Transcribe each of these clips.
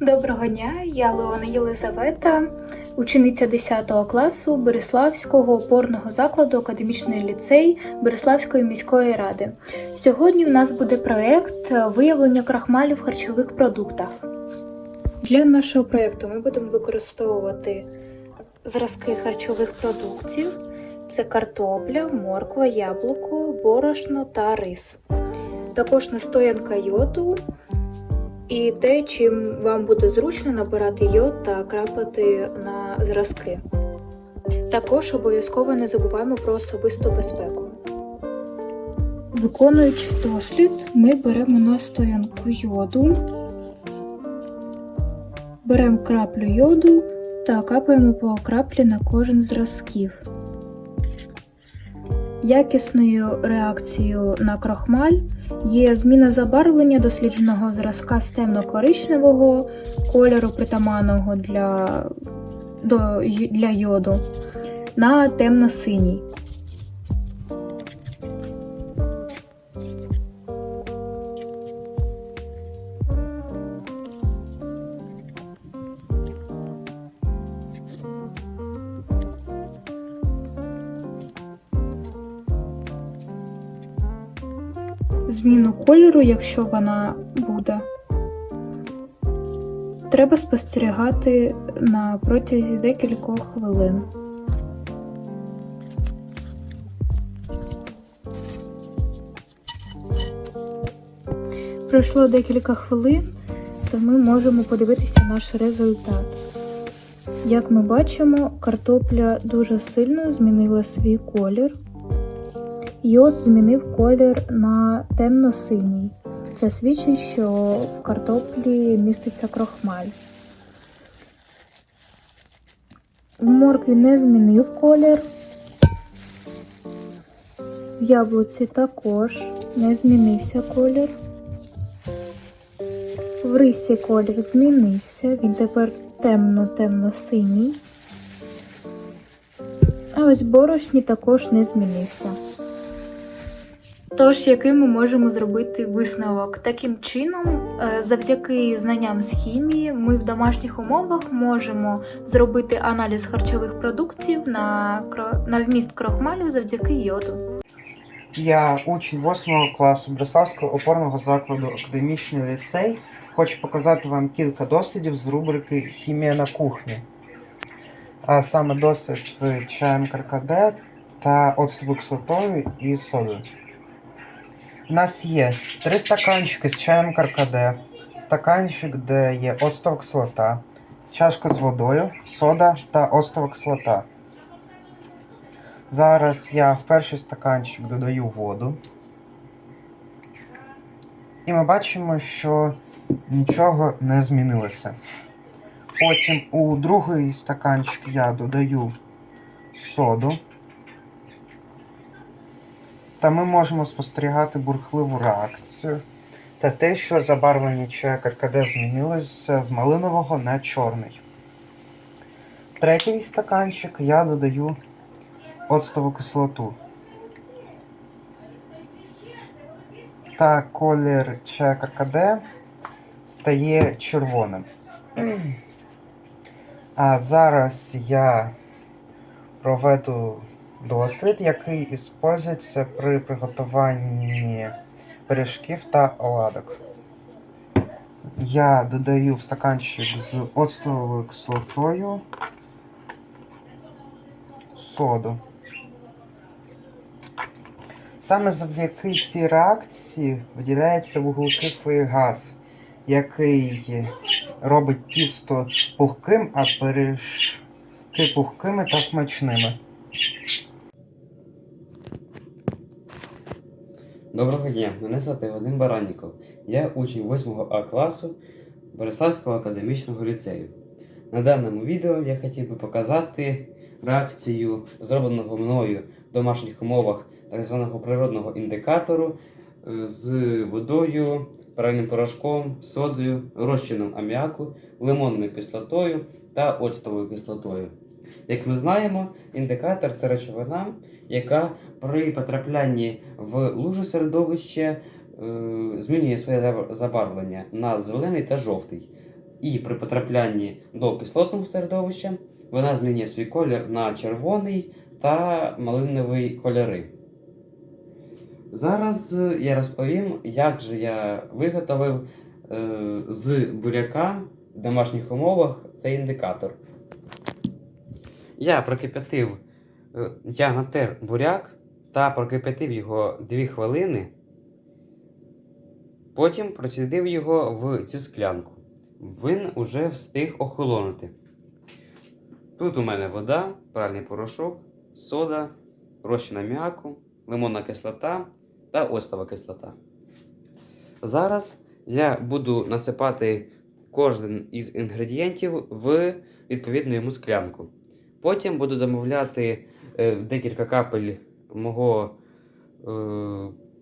Доброго дня, я Леона Єлизавета, учениця 10 класу Береславського опорного закладу Академічний ліцей Береславської міської ради. Сьогодні у нас буде проєкт виявлення крахмалю в харчових продуктах. Для нашого проєкту ми будемо використовувати зразки харчових продуктів: це картопля, морква, яблуко, борошно та рис. Також настоянка йоду і те, чим вам буде зручно набирати йод та крапати на зразки. Також обов'язково не забуваємо про особисту безпеку. Виконуючи дослід, ми беремо настоянку йоду, беремо краплю йоду та капаємо по краплі на кожен зразків. Якісною реакцією на крохмаль є зміна забарвлення дослідженого зразка з темно-коричневого кольору притаманного для, до, для йоду на темно-синій. Зміну кольору, якщо вона буде, треба спостерігати на протязі декількох хвилин. Пройшло декілька хвилин, то ми можемо подивитися наш результат. Як ми бачимо, картопля дуже сильно змінила свій колір. Йод змінив колір на темно-синій. Це свідчить, що в картоплі міститься крохмаль. В моркві не змінив колір. В яблуці також не змінився колір. В рисі колір змінився, він тепер темно-темно-синій. А ось борошні також не змінився. Тож, який ми можемо зробити висновок? Таким чином, е, завдяки знанням з хімії, ми в домашніх умовах можемо зробити аналіз харчових продуктів на, на вміст крохмалю завдяки йоду. Я учень 8 класу Бреславського опорного закладу Академічний ліцей. Хочу показати вам кілька дослідів з рубрики Хімія на кухні. А саме дослід з чаєм каркаде та оцтовою кислотою і содою. У нас є три стаканчики з чаєм каркаде, стаканчик, де є оцтова кислота, чашка з водою, сода та оцтова кислота. Зараз я в перший стаканчик додаю воду. І ми бачимо, що нічого не змінилося. Потім у другий стаканчик я додаю соду. Та ми можемо спостерігати бурхливу реакцію. Та те, що забарвлення чая каркаде змінилося з малинового на чорний. Третій стаканчик я додаю оцтову кислоту. Та колір чая каркаде стає червоним. А зараз я проведу дослід, який використовується при приготуванні пиріжків та оладок. Я додаю в стаканчик з оцтовою кислотою соду. Саме завдяки цій реакції виділяється вуглекислий газ, який робить тісто пухким, а пиріжки пухкими та смачними. Доброго дня, мене звати Вадим Баранніков. Я учень 8 А класу Бориславського академічного ліцею. На даному відео я хотів би показати реакцію зробленого мною в домашніх умовах так званого природного індикатору е, з водою, правильним порошком, содою, розчином аміаку, лимонною кислотою та оцтовою кислотою. Як ми знаємо, індикатор це речовина, яка при потраплянні в луже середовище е, змінює своє забар- забарвлення на зелений та жовтий. і при потраплянні до кислотного середовища вона змінює свій колір на червоний та малиновий кольори. Зараз е, я розповім, як же я виготовив е, з буряка в домашніх умовах цей індикатор. Я прокип'ятив, е, я натер буряк та прокип'ятив його 2 хвилини. Потім процідив його в цю склянку. Він уже встиг охолонути. Тут у мене вода, пральний порошок, сода, розчин аміаку, лимонна кислота та оцтова кислота. Зараз я буду насипати кожен із інгредієнтів в відповідну йому склянку. Потім буду домовляти е, декілька капель мого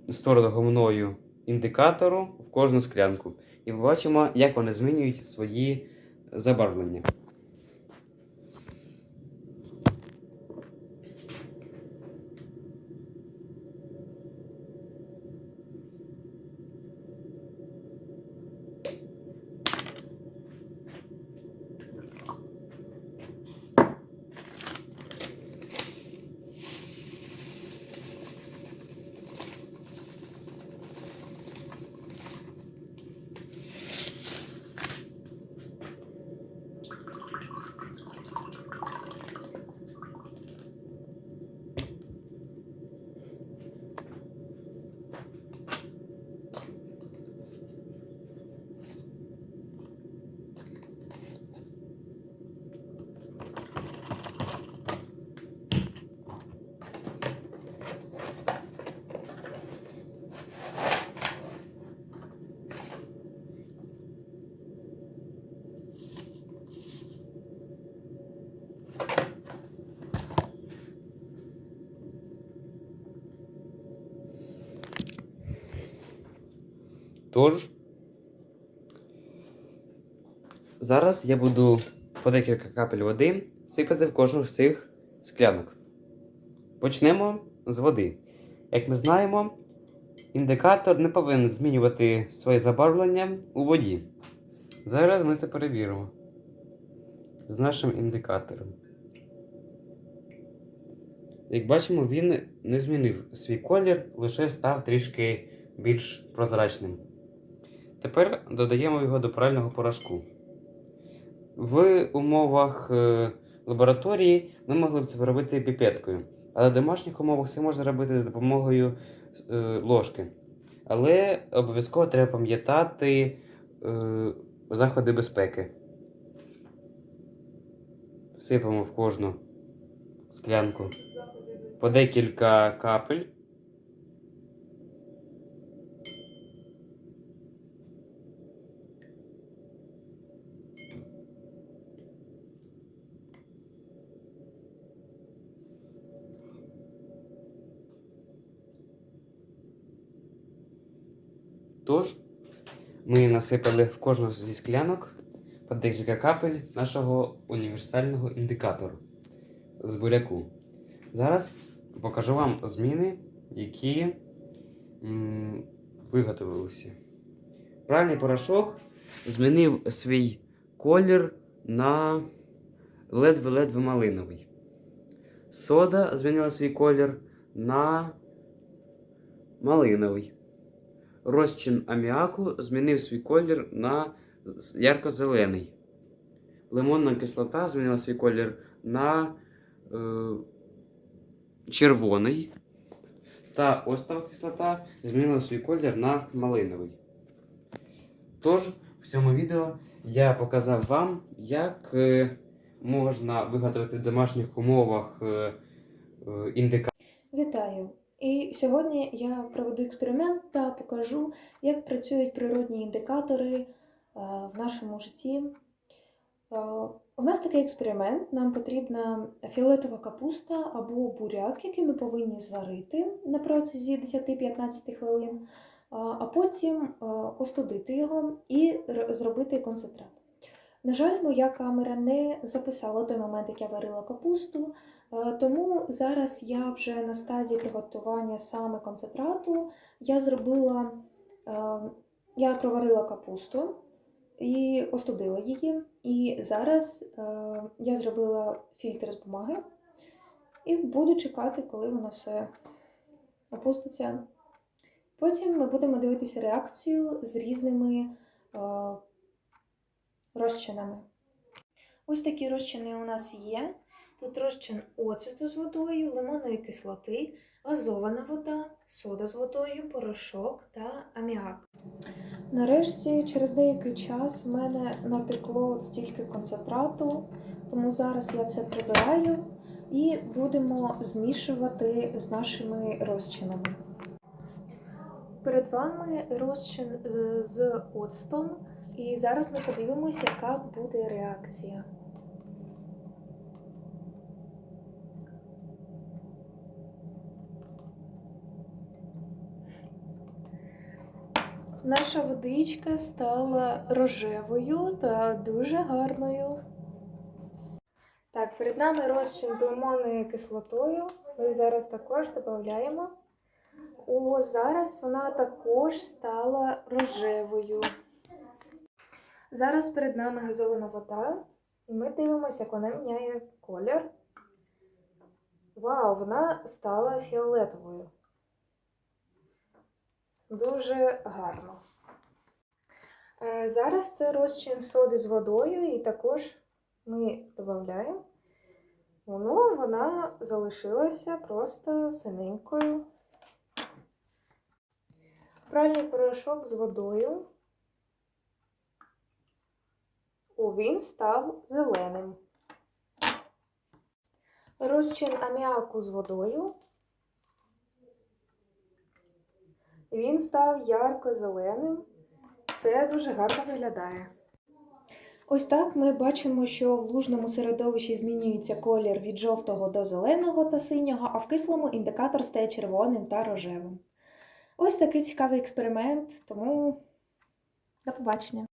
е, створеного мною індикатору в кожну склянку. І побачимо, як вони змінюють свої забарвлення. Тож, зараз я буду по декілька капель води сипати в кожну з цих склянок. Почнемо з води. Як ми знаємо, індикатор не повинен змінювати своє забарвлення у воді. Зараз ми це перевіримо з нашим індикатором. Як бачимо, він не змінив свій колір, лише став трішки більш прозрачним. Тепер додаємо його до прального порошку. В умовах е, лабораторії ми могли б це робити піпеткою, але в домашніх умовах це можна робити за допомогою е, ложки. Але обов'язково треба пам'ятати е, заходи безпеки. Всипаємо в кожну склянку по декілька капель. Тож, ми насипали в кожну зі склянок по декілька капель нашого універсального індикатору з буряку. Зараз покажу вам зміни, які виготовилися. Пральний порошок змінив свій колір на ледве-ледве малиновий. Сода змінила свій колір на малиновий. Розчин аміаку змінив свій колір на ярко-зелений. Лимонна кислота змінила свій колір на е, червоний. Та остова кислота змінила свій колір на малиновий. Тож, в цьому відео я показав вам, як е, можна виготовити в домашніх умовах е, е, індикатор. Вітаю! І сьогодні я проведу експеримент та покажу, як працюють природні індикатори е, в нашому житті. Е, У нас такий експеримент. Нам потрібна фіолетова капуста або буряк, який ми повинні зварити на протязі 10-15 хвилин, а- а потім е, остудити його і зробити концентрат. На жаль, моя камера не записала той момент, як я варила капусту, Е, Тому зараз я вже на стадії приготування саме концентрату. Я зробила, е, я проварила капусту, і остудила її. І зараз е, я зробила фільтр з бумаги і буду чекати, коли воно все опуститься. Потім ми будемо дивитися реакцію з різними е, розчинами. Ось такі розчини у нас є. Тут розчин оцету з водою, лимонної кислоти, газована вода, сода з водою, порошок та аміак. Нарешті, через деякий час в мене натекло стільки концентрату, тому зараз я це прибираю і будемо змішувати з нашими розчинами. Перед вами розчин е, з оцтом, і зараз ми подивимося, яка буде реакція. Наша водичка стала рожевою та дуже гарною. Так, перед нами розчин з лимонною кислотою. Ми зараз також додаємо. О, зараз вона також стала рожевою. Зараз перед нами газована вода, і ми дивимося, як вона міняє колір. Вау, вона стала фіолетовою. Дуже гарно. Е, Зараз це розчин соди з водою, і також ми додаємо. Ну, вона залишилася просто синенькою. Пральний порошок з водою. О, він став зеленим. Розчин аміаку з водою. Він став ярко-зеленим. Це дуже гарно виглядає. Ось так ми бачимо, що в лужному середовищі змінюється колір від жовтого до зеленого та синього, а в кислому індикатор стає червоним та рожевим. Ось такий цікавий експеримент, тому до побачення!